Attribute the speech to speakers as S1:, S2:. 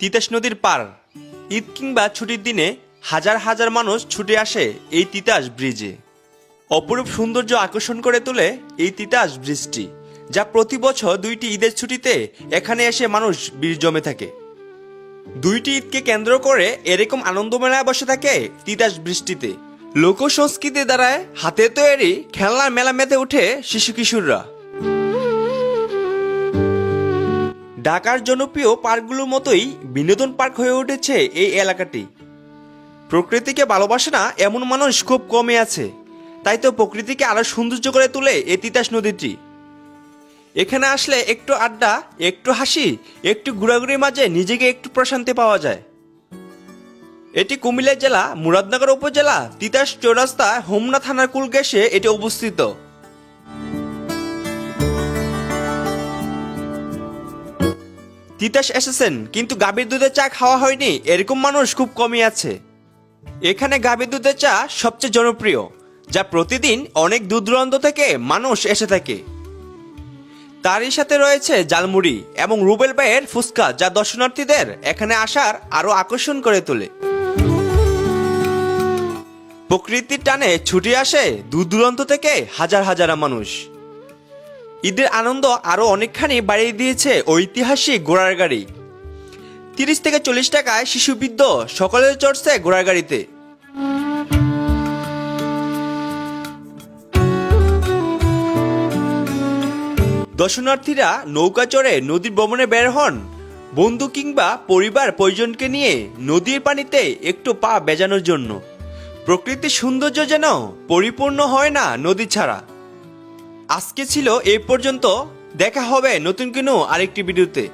S1: তিতাস নদীর পার। ঈদ কিংবা ছুটির দিনে হাজার হাজার মানুষ ছুটে আসে এই তিতাস ব্রিজে। অপরূপ সৌন্দর্য আকর্ষণ করে তোলে এই তিতাস ব্রিজটি, যা প্রতি বছর দুইটি ঈদের ছুটিতে এখানে এসে মানুষ বীর জমে থাকে। দুইটি ঈদকে কেন্দ্র করে এরকম আনন্দ মেলায় বসে থাকে তিতাস বৃষ্টিতে লোক সংস্কৃতি দ্বারায় হাতে তৈরি খেলনার মেলা মেতে উঠে শিশু কিশোররা। ঢাকার জনপ্রিয় পার্কগুলোর মতোই বিনোদন পার্ক হয়ে উঠেছে এই এলাকাটি। প্রকৃতিকে ভালোবাসে না এমন মানুষ খুব কমে আছে। তাই তো প্রকৃতিকে আরও সৌন্দর্য করে তোলে এই তিতাস নদীটি। এখানে আসলে একটু আড্ডা, একটু হাসি, একটু ঘোরাঘুরির মাঝে নিজেকে একটু প্রশান্তি পাওয়া যায়। এটি কুমিল্লা জেলা, মুরাদনগর উপজেলা, তিতাস চৌরাস্তা, হোমনা থানার কুল গ্যাসে এটি অবস্থিত। তিতাস এসেছেন, কিন্তু গাভীর দুধের চা খাওয়া হয়নি। এরকম মানুষ খুব কমই আছে। এখানে গাভীর দুধের চা সবচেয়ে জনপ্রিয়, যা প্রতিদিন অনেক দূর দূরান্ত থেকে মানুষ এসে থাকে। তারই সাথে রয়েছে জালমুড়ি এবং রুবেল ভাইয়ের ফুচকা, যা দর্শনার্থীদের এখানে আসার আরও আকর্ষণ করে তোলে। প্রকৃতির টানে ছুটি আসে দূর দূরান্ত থেকে হাজার হাজার মানুষ। ঈদের আনন্দ আরও অনেকখানি বাড়িয়ে দিয়েছে ঐতিহাসিক ঘোড়ার গাড়ি। তিরিশ থেকে চল্লিশ টাকায় শিশুবৃদ্ধ সকলের চড়ছে ঘোড়ার গাড়িতে। দর্শনার্থীরা নৌকা চড়ে নদীর ভ্রমণে বের হন। বন্ধু কিংবা পরিবার পরিজনকে নিয়ে নদীর পানিতে একটু পা বেজানোর জন্য। প্রকৃতির সৌন্দর্য যেন পরিপূর্ণ হয় না নদী ছাড়া। আজকে ছিল এই পর্যন্ত। দেখা হবে নতুন কোনো আরেকটি ভিডিওতে।